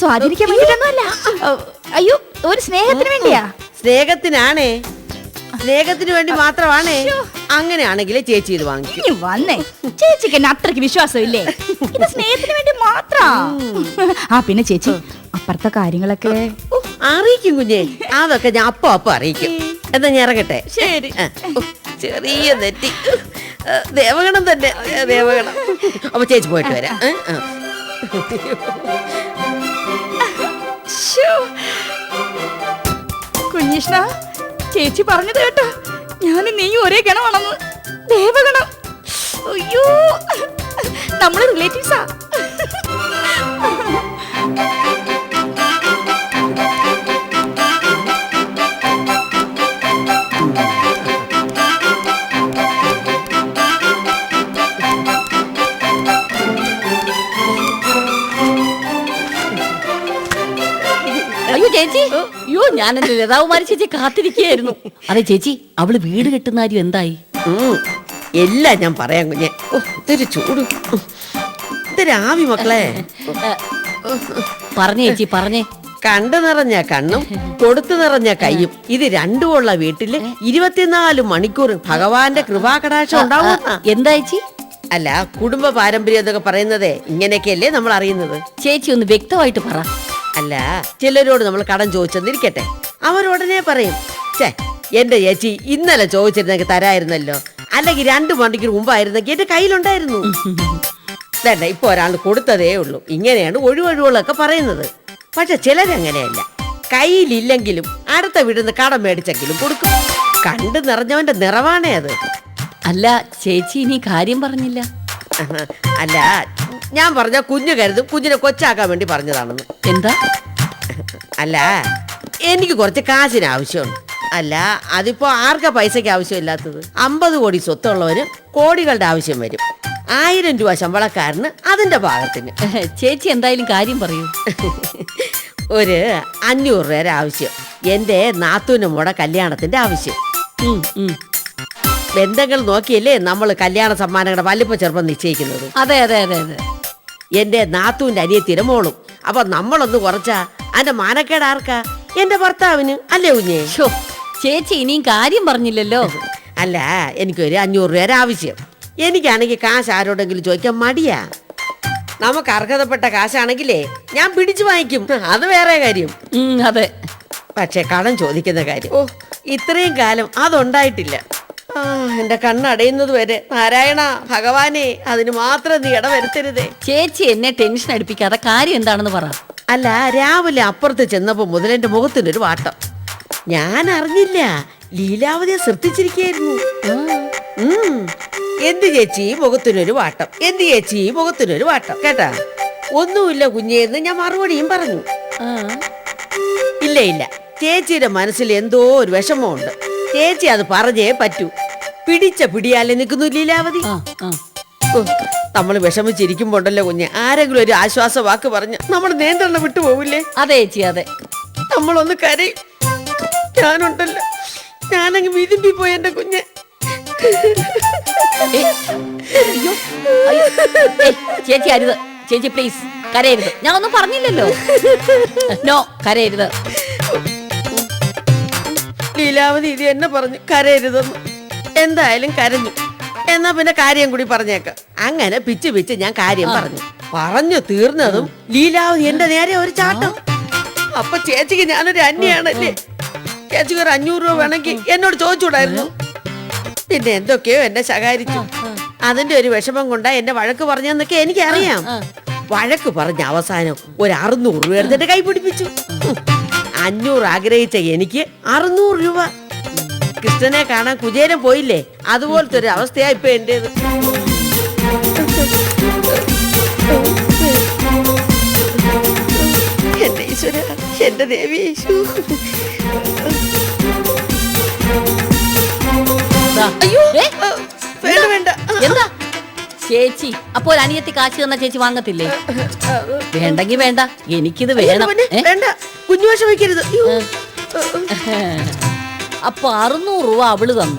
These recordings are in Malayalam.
സ്വാധീനിക്കാൻ വേണ്ടിട്ടൊന്നുമല്ല. അയ്യോ ഒരു സ്നേഹത്തിന് വേണ്ടിയാ? സ്നേഹത്തിനാണേ. സ്നേഹത്തിന് വേണ്ടി മാത്രമാണേ അങ്ങനെയാണെങ്കിൽ ചേച്ചി ഇത് വാങ്ങിക്കും. ഇനി വന്നേ. ചേച്ചിക്ക് എന്നെ അത്രയ്ക്ക് വിശ്വാസം ഇല്ലേ ഇത് സ്നേഹത്തിന് വേണ്ടി മാത്രാ. ആ പിന്നെ ചേച്ചി അപ്പുറത്തെ കാര്യങ്ങളൊക്കെ ഓ, അറിയിക്കും കുഞ്ഞെ. അതൊക്കെ ഞാൻ അപ്പൊ അപ്പൊ അറിയിക്കും. എന്നാ ഞാൻ ഇറങ്ങട്ടെ? ശരി. ചെറിയ നെറ്റി. ആ, ദേവഗണം തന്നെ. ആ, ദേവഗണം. അപ്പൊ ചേച്ചി പോയിട്ട് വരാം. ഏ? ആ. കുഞ്ഞിഷ്ണ ചേച്ചി പറഞ്ഞത് കേട്ടോ. ഞാൻ നീ ഒരേ ഗണമാണെന്ന്. ദേവഗണം. അയ്യോ. നമ്മൾ റിലേറ്റീവ്സാ ചേച്ചി? അയ്യോ ഞാൻ എന്റെ ലതാകുമാരി ചേച്ചി കാത്തിരിക്കുകയായിരുന്നു. അതെ ചേച്ചി അവൾ വീട് കെട്ടുന്ന കാര്യം എന്തായി? ഉം. എല്ലാം ഞാൻ പറയാം കുഞ്ഞെ. ഓ ഇതൊരു ചൂട്. ഉം. ഇതൊരു ആവി മക്കളെ. പറഞ്ഞു ചേച്ചി പറഞ്ഞേ. കണ്ടു നിറഞ്ഞ കണ്ണും കൊടുത്തു നിറഞ്ഞ കൈയും. ഇത് രണ്ടുമുള്ള വീട്ടിൽ ഇരുപത്തിനാല് മണിക്കൂർ ഭഗവാന്റെ കൃപാകടാക്ഷം ഉണ്ടാവുന്ന എന്താ ചേച്ചി? അല്ല കുടുംബ പാരമ്പര്യം എന്നൊക്കെ പറയുന്നതേ ഇങ്ങനെയൊക്കെയല്ലേ നമ്മൾ അറിയുന്നത്? ചേച്ചി ഒന്ന് വ്യക്തമായിട്ട് പറ. അല്ല ചിലരോട് നമ്മൾ കടം ചോദിച്ചെന്നിരിക്കട്ടെ. അവരുടനെ പറയും ചേ എന്റെ ചേച്ചി ഇന്നലെ ചോദിച്ചിരുന്നെങ്കിൽ തരായിരുന്നല്ലോ. അല്ലെങ്കിൽ രണ്ടു മണിക്കൂർ മുമ്പായിരുന്നെങ്കിൽ എന്റെ കയ്യിലുണ്ടായിരുന്നു. തന്നെ ഇപ്പൊ ഒരാൾ കൊടുത്തതേ ഉള്ളൂ. ഇങ്ങനെയാണ് ഒഴിവൊഴിവുകളൊക്കെ പറയുന്നത്. പക്ഷെ ചിലരങ്ങനെയല്ല. കയ്യിലില്ലെങ്കിലും അടുത്ത വീടുന്ന് കടം മേടിച്ചെങ്കിലും കൊടുക്കും. കണ്ടു നിറഞ്ഞവന്റെ നിറവാണേ അത്. അല്ല ചേച്ചി ഇനി കാര്യം പറഞ്ഞില്ല. അല്ല ഞാൻ പറഞ്ഞ കുഞ്ഞു കരുതും കുഞ്ഞിനെ കൊച്ചാക്കാൻ വേണ്ടി പറഞ്ഞതാണെന്ന്. എന്താ? അല്ല എനിക്ക് കുറച്ച് കാശിന് ആവശ്യമുണ്ട്. അല്ല അതിപ്പോ ആർക്കാ പൈസയ്ക്ക് ആവശ്യമില്ലാത്തത്? അമ്പത് കോടി സ്വത്തുള്ളവന് കോടികളുടെ ആവശ്യം വരും. ആയിരം രൂപ ശമ്പളക്കാരന് അതിന്റെ ഭാഗത്തിന്. ചേച്ചി എന്തായാലും കാര്യം പറയൂ. ഒരു അഞ്ഞൂറ് രൂപ ആവശ്യം. എന്റെ നാത്തൂനും കൂടെ കല്യാണത്തിന്റെ ആവശ്യം. ബന്ധങ്ങൾ നോക്കിയല്ലേ നമ്മൾ കല്യാണ സമ്മാനങ്ങളുടെ വലിപ്പ ചെറുപ്പം നിശ്ചയിക്കുന്നത്? അതെ അതെ അതെ അതെ. എന്റെ നാത്തുവിന്റെ അനിയത്തിയുടെ തിരമോളും അപ്പൊ നമ്മളൊന്ന് കുറച്ചാ. അന്റെ മാനക്കേട് ആർക്കാ? എന്റെ ഭർത്താവിന്. അല്ലേ കുഞ്ഞേ? ഷോ ചേച്ചി ഇനിയും കാര്യം പറഞ്ഞില്ലല്ലോ. അല്ല എനിക്കൊരു അഞ്ഞൂറ് രൂപ ആവശ്യം. എനിക്കാണെങ്കിൽ കാശ് ആരോടെങ്കിലും ചോദിക്കാൻ മടിയാ. നമുക്ക് അർഹതപ്പെട്ട കാശാണെങ്കിലേ ഞാൻ പിടിച്ചു വാങ്ങിക്കും. അത് വേറെ കാര്യം. ഉം, അതെ. പക്ഷെ കടം ചോദിക്കുന്ന കാര്യം. ഓ. ഇത്രയും കാലം അതുണ്ടായിട്ടില്ല. എന്റെ കണ്ണടയുന്നത് വരെ. നാരായണ ഭഗവാനെ അതിന് മാത്രം നീ ഇടവരുത്തരുതേ. ചേച്ചി എന്നെ ടെൻഷൻ അടിപ്പിക്കാതെ കാര്യം എന്താണെന്ന് പറ. അല്ല രാവിലെ അപ്പുറത്ത് ചെന്നപ്പോ മുതൽ എന്റെ മുഖത്തിനൊരു വാട്ടം. ഞാൻ അറിഞ്ഞില്ല. ലീലാവതിയെ ശ്രദ്ധിച്ചിരിക്കുന്നു. എന്ത് ചേച്ചി? മുഖത്തിനൊരു വാട്ടം. എന്ത് ചേച്ചി? മുഖത്തിനൊരു വാട്ടം. കേട്ടാ? ഒന്നുമില്ല കുഞ്ഞേന്ന് ഞാൻ മറുപടിയും പറഞ്ഞു. ഇല്ല ഇല്ല. ചേച്ചിയുടെ മനസ്സിൽ എന്തോ ഒരു വിഷമമുണ്ട്. ചേച്ചി അത് പറഞ്ഞേ പറ്റൂ. പിടിച്ച പിടിയാലേ നിൽക്കുന്നു ലീലാവതി. നമ്മൾ വിഷമിച്ചിരിക്കുമ്പോണ്ടല്ലോ കുഞ്ഞ്. ആരെങ്കിലും ഒരു ആശ്വാസ വാക്ക് പറഞ്ഞ നമ്മൾ നിയന്ത്രണം വിട്ടു പോവില്ലേ? അതെ ചേച്ചി അതെ. നമ്മളൊന്ന് കരയും. ഞാനുണ്ടല്ലോ. ഞാനങ്ങ് വിരുമ്പി പോയി എന്റെ കുഞ്ഞ്. ചേച്ചി അരുത്. ചേച്ചി പ്ലീസ് കരയരുത്. ഞാൻ ഒന്നും പറഞ്ഞില്ലല്ലോ. നോ കരയരുത്. ലീലാവതി ഇത് എന്നെ പറഞ്ഞു കരയരുതെന്ന്. എന്തായാലും കരഞ്ഞു. എന്നാ പിന്നെ കാര്യം കൂടി പറഞ്ഞേക്കാം. അങ്ങനെ പിച്ച് പിച്ച് ഞാൻ കാര്യം പറഞ്ഞു. പറഞ്ഞു തീർന്നതും ലീലാവതി എന്റെ നേരെ ഒരു ചാട്ടം. അപ്പൊ ചേച്ചിക്ക് ഞാനൊരു അന്യാണല്ലേ? ചേച്ചിക്ക് ഒരു അഞ്ഞൂറ് രൂപ വേണമെങ്കിൽ എന്നോട് ചോദിച്ചൂടായിരുന്നു പിന്നെ എന്തൊക്കെയോ എന്നെ ശകാരിച്ചു. അതിന്റെ ഒരു വിഷമം കൊണ്ടാ എന്നെ വഴക്ക് പറഞ്ഞെന്നൊക്കെ എനിക്കറിയാം. വഴക്ക് പറഞ്ഞ അവസാനം ഒരു അറുന്നൂറ് രൂപ എടുത്തിട്ട് കൈ പിടിപ്പിച്ചു. ഉം. അഞ്ഞൂറ് ആഗ്രഹിച്ച എനിക്ക് അറുന്നൂറ് രൂപ കൃഷ്ണനെ കാണാൻ കുചേരൻ പോയില്ലേ അതുപോലത്തെ ഒരു അവസ്ഥയാ ഇപ്പൊ എന്റേത് എന്റെ ഈശ്വര എന്റെ ദേവി യേശു. ദാ. അയ്യോ ഏ? വേണ്ട വേണ്ട എന്താ ചേച്ചി. അപ്പോൾ അനിയത്തി കാശ് തന്ന ചേച്ചി വാങ്ങത്തില്ലേ? വേണ്ടെങ്കി വേണ്ട. എനിക്കിത് വേണം. ഏ? വേണ്ട. കുഞ്ഞു വിഷമിക്കരുത് അയ്യോ. അപ്പൊ അറുന്നൂറ് രൂപ അവൾ തന്നു.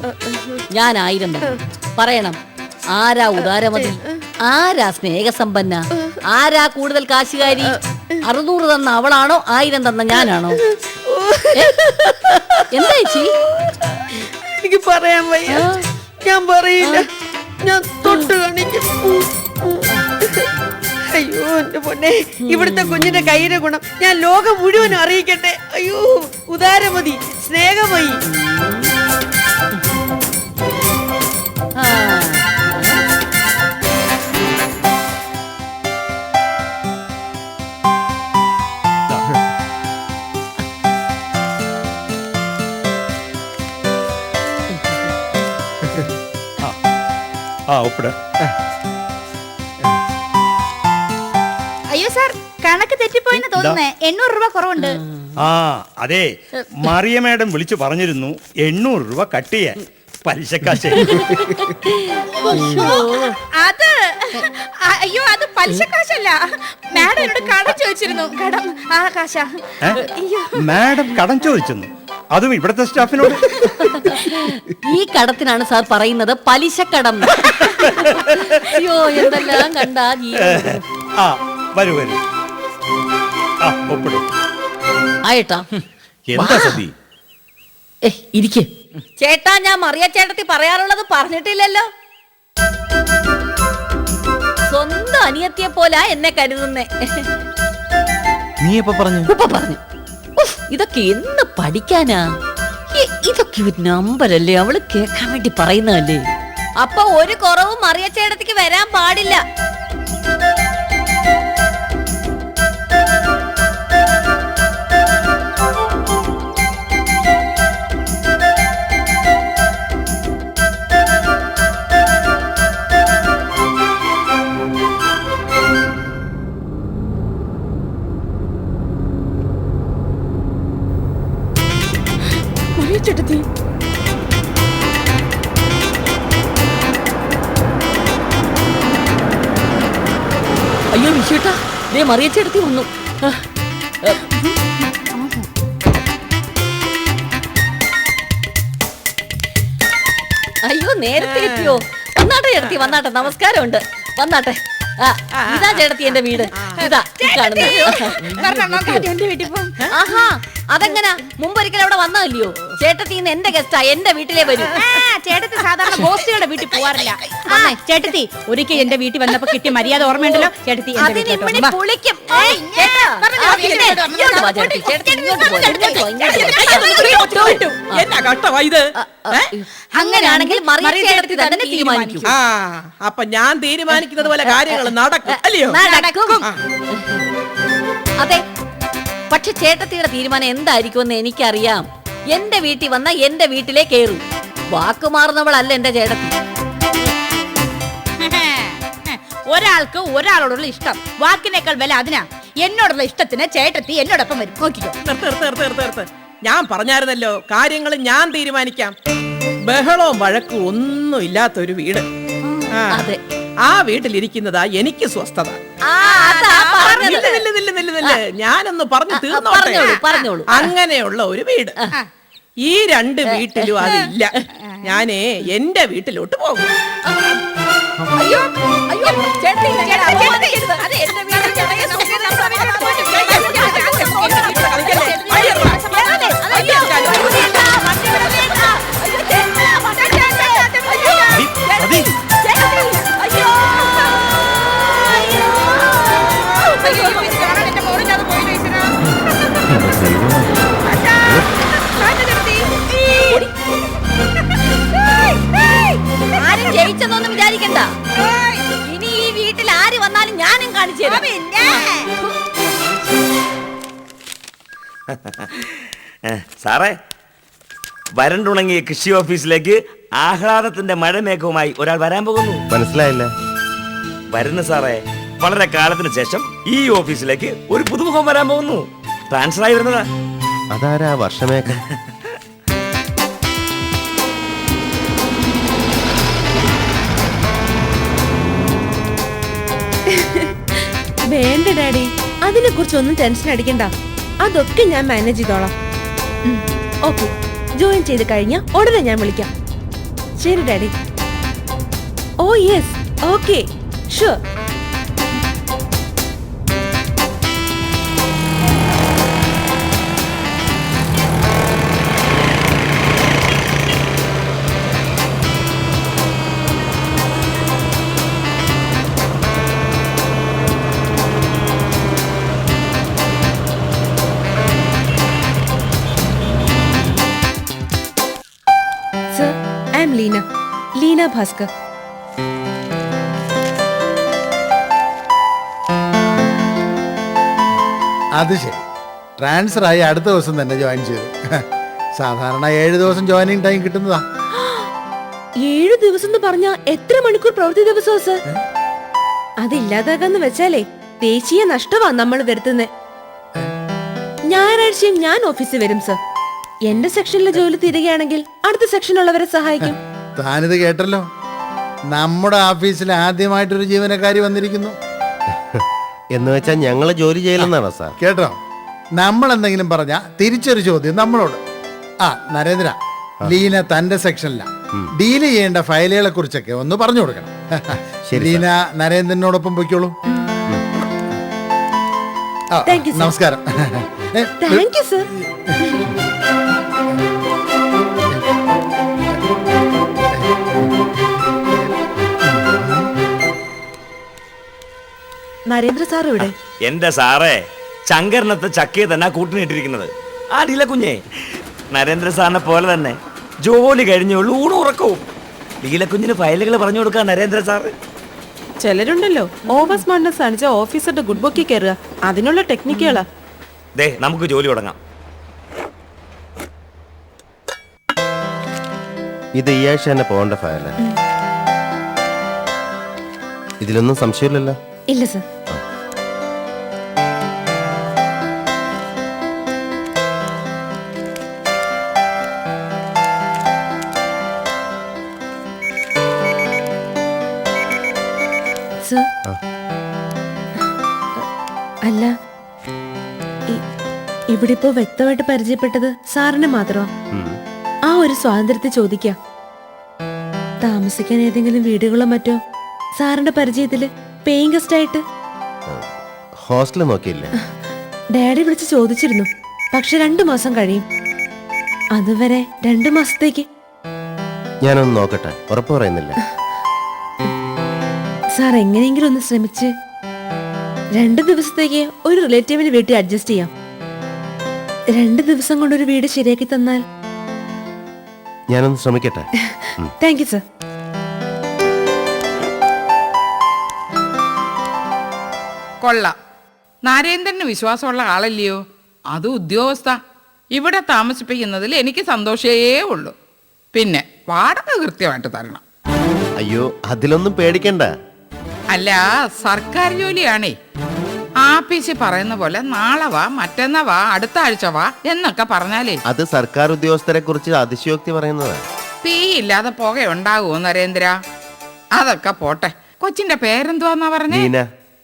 ഞാൻ ആയിരം തന്നു. പറയണം ആരാ ഉദാരമതി ആരാ സ്നേഹസമ്പന്ന? ആരാ കൂടുതൽ കാശുകാരി? അറുന്നൂറ് തന്ന അവളാണോ ആയിരം തന്ന ഞാനാണോ? ഏ? എന്താ ചേച്ചി? എനിക്ക് പറയാൻ വയ്യ. ഞാൻ പറയില്ല. ഞാൻ തൊട്ട് കാണിക്കും. അയ്യോ എന്റെ പൊന്നെ. ഇവിടുത്തെ കുഞ്ഞിന്റെ കയ്യിലെ ഗുണം ഞാൻ ലോകം മുഴുവൻ അറിയിക്കട്ടെ. അയ്യോ ഉദാരമതി സ്നേഹമായി. ആ. ഒപ്പിട അയ്യോ സാർ കണക്ക് തെറ്റിപ്പോയെന്ന് തോന്നുന്നേ. എണ്ണൂറ് രൂപ കുറവുണ്ട്. ആ അതെ. മറിയ മാഡം വിളിച്ചു പറഞ്ഞിരുന്നു. എണ്ണൂറ് രൂപ കട്ട് ചെയ്യാൻ. പലിശക്കാശ്. അത് അയ്യോ അത് പലിശക്കാശല്ല. മാഡം എന്നോട് കടം ചോദിച്ചിരുന്നു. കടം ആ കാശ. മാഡം കടം ചോദിച്ചെന്നു അതും ഇവിടുത്തെ സ്റ്റാഫിനോട്. ഈ കടത്തിനാണ് സാർ പറയുന്നത് പലിശക്കടം. അയ്യോ എന്തെല്ലാം കണ്ടാ ജീവൻ ആ വരൂ വരൂ. ആ ഒപ്പിടും. ആയിട്ടാ. എന്താ സതി? ഏ ഇരിക്കെ. ചേട്ടാ ഞാൻ മറിയ ചേട്ടത്തി പറയാറുള്ളത് പറഞ്ഞിട്ടില്ലല്ലോ. സ്വന്തം അനിയത്തിയെ പോലാ എന്നെ കരുതുന്നേ. നീ എപ്പോ പറഞ്ഞു? ഇപ്പൊ പറഞ്ഞു. ഇതൊക്കെ എന്ന് പഠിക്കാനാ? ഇതൊക്കെ ഒരു നമ്പരല്ലേ അവൾ കേൾക്കാൻ വേണ്ടി പറയുന്നതല്ലേ? അപ്പൊ ഒരു കുറവും അറിയച്ചേടത്തേക്ക് വരാൻ പാടില്ല. വിഷുട്ടാ ദേ മറിയ വന്നു അയ്യോ നേരത്തെ എത്തിയോ വന്നാട്ടെ ചേട്ടത്തി വന്നാട്ടെ നമസ്കാരമുണ്ട് വന്നാട്ടെ ആ, ഇതാ ചേട്ടത്തി എന്റെ വീട് ഇതാ ഈ കാണുന്നത് എന്റെ വീട്ടിൽ പോ ആഹാ അതെങ്ങനാ? മുമ്പൊരിക്കൽ അവിടെ വന്നതല്ലയോ? ചേട്ടത്തി ഇന്ന് എന്റെ ഗസ്റ്റാ എന്റെ വീട്ടിലേ വരും. ചേട്ടത്തി സാധാരണ ബോസ്റ്റുകളുടെ വീട്ടിൽ പോവാറില്ല. ചേട്ടത്തി ഒരിക്കൽ എന്റെ വീട്ടിൽ വന്നപ്പോ കിട്ടി മര്യാദ ഓർമ്മയുണ്ടല്ലോ? ചേട്ടത്തി അങ്ങനെയാണെങ്കിൽ തന്നെ തീരുമാനിക്കൂ. അപ്പൊ ഞാൻ തീരുമാനിക്കുന്നത് പോലെ കാര്യങ്ങൾ നടക്കും. അല്ലയോ? നടക്കും. അതെ. പക്ഷെ ചേട്ടത്തിയുടെ തീരുമാനം എന്തായിരിക്കുമെന്ന് എനിക്കറിയാം. എന്റെ വീട്ടിൽ വന്ന എന്റെ വീട്ടിലേ കേറൂ. വാക്ക് മാറുന്നവളല്ല എന്റെ ചേട്ടത്തി ഒരാൾക്ക് ഒരാളോടുള്ള ഇഷ്ടം. വാക്കിനേക്കാൾ വില അതിനാ. എന്നോടുള്ള ഇഷ്ടത്തിന് ചേട്ടത്തി എന്നോടൊപ്പം വരും. നോക്കിക്കോ. നിർത്ത് നിർത്ത് നിർത്ത് നിർത്ത് നിർത്ത്. ഞാൻ പറഞ്ഞായിരുന്നല്ലോ കാര്യങ്ങൾ ഞാൻ തീരുമാനിക്കാം. ബഹളവും വഴക്കും ഒന്നും ഇല്ലാത്ത ഒരു വീട് ആ, അതെ. ആ വീട്ടിലിരിക്കുന്നതാ എനിക്ക് സ്വസ്ഥത. ഞാനൊന്ന് പറഞ്ഞു തീർന്നോളൂ തീർന്നോട്ടെ? പറഞ്ഞോളൂ, പറഞ്ഞോളൂ. അങ്ങനെയുള്ള ഒരു വീട്. ഈ രണ്ട് വീട്ടിലും അതില്ല. ഞാനേ എന്റെ വീട്ടിലോട്ട് പോകും. അയ്യോ അയ്യോ ചേട്ടത്തി, അപമാനിക്കരുത്. അത് എന്റെ വീട്ടിൽ സാറേ വരണ്ടുണങ്ങിയ കൃഷി ഓഫീസിലേക്ക് ആഹ്ലാദത്തിന്റെ മഴമേഘവുമായി ഒരാൾ വരാൻ പോകുന്നു. മനസ്സിലായില്ല. വരുന്ന സാറേ വളരെ കാലത്തിന് ശേഷം ഈ ഓഫീസിലേക്ക് ഒരു പുതുമുഖം വരാൻ പോകുന്നു. ട്രാൻസ്ഫർ ആയി വരുന്നതാ. അതാരാ വർഷമേഘ? വേണ്ട ഡാഡി അതിനെ കുറിച്ചൊന്നും ടെൻഷൻ അടിക്കണ്ട. അതൊക്കെ ഞാൻ മാനേജ് ചെയ്തോളാം. ഓക്കെ. ജോയിൻ ചെയ്ത് കഴിഞ്ഞാൽ ഉടനെ ഞാൻ വിളിക്കാം. ശരി daddy. Oh yes. Okay. Sure. Bhaskar. അത് ശരി. ട്രാൻസ്ഫർ ആയി അടുത്ത ദിവസം തന്നെ ജോയിൻ ചെയ്തു. സാധാരണ ഏഴ് ദിവസം ജോയിനിങ് ടൈം കിട്ടുന്നതാ. ഏഴു ദിവസം എന്ന് പറഞ്ഞ എത്ര മണിക്കൂർ പ്രവൃത്തി ദിവസം സർ അതില്ലാതാകാന്ന് വെച്ചാലേ ദേശീയ നഷ്ടമാ നമ്മൾ വരുത്തുന്നത് ഞായറാഴ്ചയും ഞാൻ ഓഫീസിൽ വരും സർ എന്റെ സെക്ഷനിലെ ജോലി തീരുകയാണെങ്കിൽ അടുത്ത സെക്ഷനുള്ളവരെ സഹായിക്കും. താനിത് കേട്ടല്ലോ. നമ്മുടെ ഓഫീസിൽ ആദ്യമായിട്ടൊരു ജീവനക്കാരി വന്നിരിക്കുന്നു. എന്ന് വെച്ചാൽ ഞങ്ങൾ ജോലി ചെയ്യലെന്നാണോ സാർ? കേട്ടോ. നമ്മൾ എന്തെങ്കിലും പറഞ്ഞ തിരിച്ചൊരു ചോദ്യം നമ്മളോട്. ആ നരേന്ദ്ര ലീന തന്റെ സെക്ഷനില. ഡീൽ ചെയ്യേണ്ട ഫയലുകളെ കുറിച്ചൊക്കെ ഒന്ന് പറഞ്ഞു കൊടുക്കണം. ശരി, ലീന നരേന്ദ്രനോടൊപ്പം പൊയ്ക്കോളൂ. നമസ്കാരം. Thank you sir Narendra sir ഇവിടെ? എന്റെ സാറേ ശങ്കരനത്തെ ചക്കയെ തന്നെ കൂട്ടിനിട്ടിരിക്കുന്നത് ആ ഡീല കുഞ്ഞേ. നരേന്ദ്ര സാറിനെ പോലെ തന്നെ ജോലി കഴിഞ്ഞുള്ളൂ ഊണും ഉറക്കവും ലീലക്കുഞ്ഞിന് ഫയലുകൾ പറഞ്ഞു കൊടുക്കാൻ നരേന്ദ്ര സാറ്. ചിലരുണ്ടല്ലോ ഓവർ സ്മാർട്ട്നെസ് കാണിച്ച ഓഫീസറുടെ ഗുഡ് ബുക്കിൽ കയറുക. അതിനുള്ള ടെക്നിക്കുകളാ. ദേ നമുക്ക് ജോലി തുടങ്ങാം. ഇത് ഈ ആഴ്ച തന്നെ പോകേണ്ട ഫയല. ഇതിലൊന്നും സംശയമില്ലല്ലോ. ഇല്ല സർ. സർ. അല്ല. ഇവിടെ ഇപ്പോ വ്യക്തമായിട്ട് പരിചയപ്പെട്ടത് സാറിന് മാത്രമാ. ആ ഒരു സ്വാതന്ത്ര്യത്തെ ചോദിക്കാം. താമസിക്കാൻ ഏതെങ്കിലും വീടുകളോ മറ്റോ? സാറിന്റെ പരിചയത്തിൽ പേയിങ് ഗസ്റ്റ് ആയിട്ട് ഹോസ്റ്റൽ നോക്കിയില്ല ഡാഡി വിളിച്ച് ചോദിച്ചിരുന്നു. പക്ഷെ രണ്ടു മാസം കഴിയും. അതുവരെ രണ്ടു മാസത്തേക്ക്. ഞാനൊന്ന് നോക്കട്ടെ. ഉറപ്പ് പറയുന്നില്ല. സാർ എങ്ങനെയെങ്കിലും ഒന്ന് ശ്രമിച്ച് രണ്ട് ദിവസത്തേക്ക് ഒരു റിലേറ്റീവിന് വീട്ടിൽ അഡ്ജസ്റ്റ് ചെയ്യാം. രണ്ട് ദിവസം കൊണ്ട് ഒരു വീട് ശരിയാക്കി തന്നാൽ ഞാനൊന്ന് ശ്രമിക്കട്ടെ. താങ്ക് യു സർ കൊള്ളാം. നരേന്ദ്രന് വിശ്വാസമുള്ള ആളല്ലയോ? അത് ഉദ്യോഗസ്ഥ. ഇവിടെ താമസിപ്പിക്കുന്നതിൽ എനിക്ക് സന്തോഷയേ ഉള്ളൂ. പിന്നെ വാടക കൃത്യമായിട്ട് തരണം. അയ്യോ അതിലൊന്നും പേടിക്കണ്ട. അല്ല സർക്കാർ ജോലിയാണേ. ആപ്പീസ് പറയുന്ന പോലെ നാളെ വാ മറ്റന്നാ വാ അടുത്ത ആഴ്ച വാ എന്നൊക്കെ പറഞ്ഞാലേ. അത് സർക്കാർ ഉദ്യോഗസ്ഥരെ കുറിച്ച് അതിശയോക്തി പറയുന്നത്. തീ ഇല്ലാതെ പുക ഉണ്ടാകുമോ നരേന്ദ്ര? അതൊക്കെ പോട്ടെ. കൊച്ചിന്റെ പേരെന്തുവാന്നാ പറഞ്ഞേ? ലീന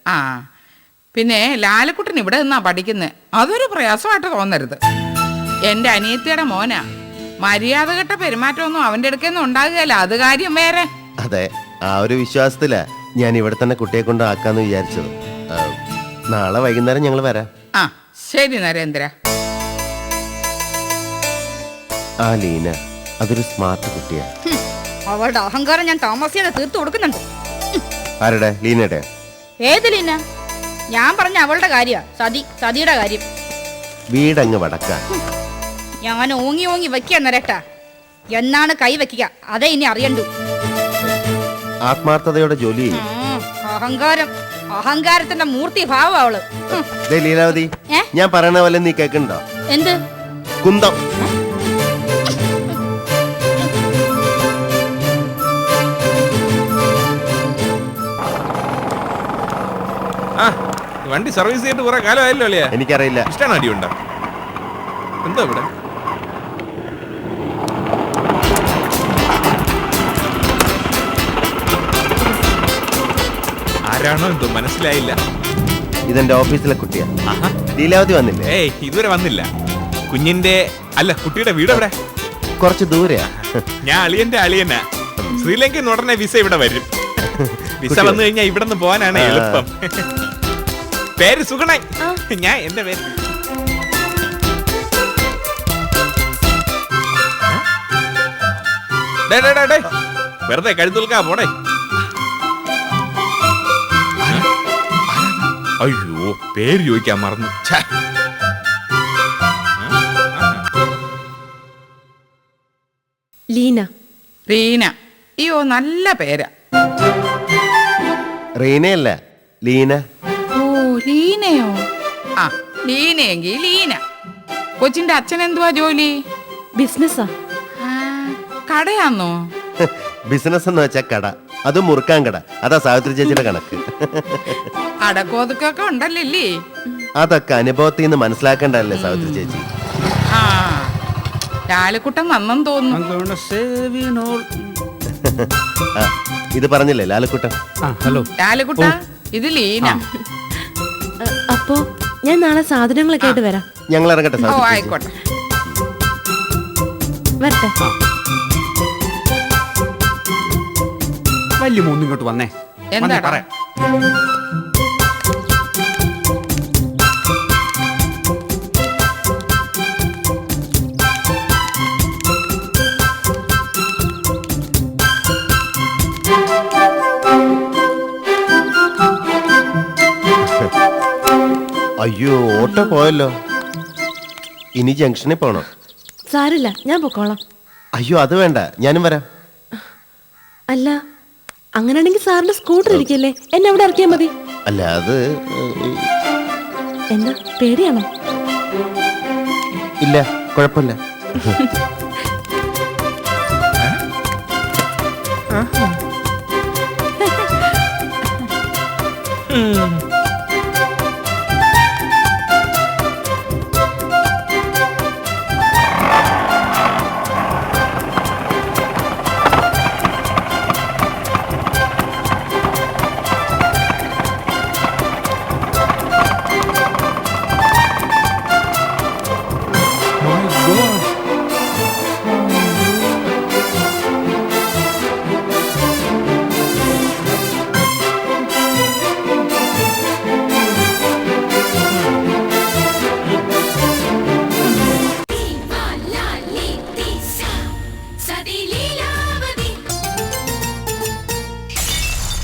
ആ പിന്നെ ലാലക്കുട്ടൻ ഇവിടെ നിന്നാ പഠിക്കുന്നത് അതൊരു പ്രയാസമായിട്ട് തോന്നരുത്. എന്റെ അനിയത്തിയുടെ മോനാ. മര്യാദ കെട്ട പെരുമാറ്റമൊന്നും അവന്റെ അടുക്കൊന്നും ഉണ്ടാകുകയല്ല. അത് കാര്യം വേറെ. അതെ ആ ഒരു വിശ്വാസത്തിലാ. ഞാൻ ഇവിടെ തന്നെ കുട്ടിയെ കൊണ്ട് ആക്കാന്ന് വിചാരിച്ചത്. ആ, നാളെ വൈകുന്നേരം ഞങ്ങൾ വരാം. ആ ശരി നരേന്ദ്ര. ആ ലീന അതൊരു സ്മാർട്ട് കുട്ടിയാ. ഹും, അവളുടെ അഹങ്കാരം ഞാൻ താമസിയാതെ തീർത്തു കൊടുക്കുന്നുണ്ട്. ആരുടെ? ലീനയുടെ? ഏത് ലീന? ഞാൻ പറഞ്ഞ അവളുടെ കാര്യ സതി സതിയുടെ കാര്യം. വീടങ്ങ് വടക്ക. ഞാൻ ഓങ്ങി ഓങ്ങി വെക്കുക നരട്ടാ. എന്നാണ് കൈ വെക്കുക അതേ ഇനി അറിയണ്ടു. ആത്മാർത്ഥതയോടെ ജോലി ചെയ്യും ഉം, അഹങ്കാരം. അഹങ്കാരത്തിന്റെ മൂർത്തി ഭാവം അവൾ ദേ ലീലാവതി ഏ? ഞാൻ പറയണ പോലെ നീ കേക്കണ്ടോ? എന്ത്? കുന്തം. ആ വണ്ടി സർവീസ് ചെയ്തിട്ട് കുറെ കാലമായല്ലോ അല്ലേ എനിക്കറിയില്ല. ഇഷ്ടമാണ് അടിയുണ്ടോ? എന്താ ഇവിടെ? ആരാണോ എന്തോ മനസ്സിലായില്ല. ഇതെന്റെ ഓഫീസിലെ കുട്ടിയാ. ആഹാ. ലീലാവതി വന്നില്ലേ? ഏയ് ഇതുവരെ വന്നില്ല. കുഞ്ഞിന്റെ അല്ല കുട്ടിയുടെ വീട് എവിടെ? കുറച്ച് ദൂരെയാ. ഞാൻ അളിയന്റെ അളിയനാ. ശ്രീലങ്കയിൽ ഉടനെ വിസ ഇവിടെ വരും. വിസ വന്നു കഴിഞ്ഞാൽ ഇവിടെ നിന്ന് പോകാനാണ് ആ. എളുപ്പം. പേര് സുഗണൻ. ഞാൻ എന്റെ പേര്. ഡേ, ഡേ, ഡേ, ഡേ. വെറുതെ കഴുത്തുൽക്കാ പോടെ അയ്യോ പേര് ചോദിക്കാൻ മറന്നു. ലീന. റീന അയ്യോ നല്ല പേരാ. റീനയല്ല ലീന. ഓ ലീനയോ? ആ ലീനയെങ്കിൽ ലീന. കൊച്ചിന്റെ അച്ഛൻ എന്തുവാ ജോലി? ബിസിനസ്സാ. ആ, കടയാന്നോ? ബിസിനസ് എന്ന് വെച്ചാൽ കട. അത് മുറുക്കാൻ കട. അതാ സാവിത്രി ചേച്ചിയുടെ കണക്ക്. അടക്കോതുക്കൊക്കെ ഉണ്ടല്ലേ അതൊക്കെ അനുഭവത്തിൽ നിന്ന് മനസ്സിലാക്കണ്ടല്ലേ സാവിത്രി ചേച്ചി? ആ ലാലക്കുട്ടൻ വന്നെന്ന് തോന്നുന്നു. ഇത് പറഞ്ഞില്ലേ ലാലക്കുട്ടൻ? ഹലോ. ലാലക്കുട്ട ഇത് ലീന. അപ്പോ ഞാൻ നാളെ സാധനങ്ങളൊക്കെ ആയിട്ട് വരാം. ഞങ്ങൾ ഇറങ്ങട്ടെ ആയിക്കോട്ടെ. വരട്ടെ. വലിയ മൂന്ന് ഇങ്ങോട്ട് വന്നേ. എന്താ പറ. അയ്യോ ഓട്ടോ പോയല്ലോ. ഇനി ജംഗ്ഷനിൽ പോണോ. സാരില്ല ഞാൻ പൊക്കോളാം. അയ്യോ അത് വേണ്ട. ഞാനും വരാം. അല്ല അങ്ങനെയാണെങ്കിൽ സാറിന്റെ സ്കൂട്ടർ ഇരിക്കല്ലേ? എന്നെ അവിടെ ഇറക്കിയാൽ മതി. അല്ല അത് എന്താ? പേടിയാണോ? ഇല്ല കുഴപ്പമില്ല. ആഹാ.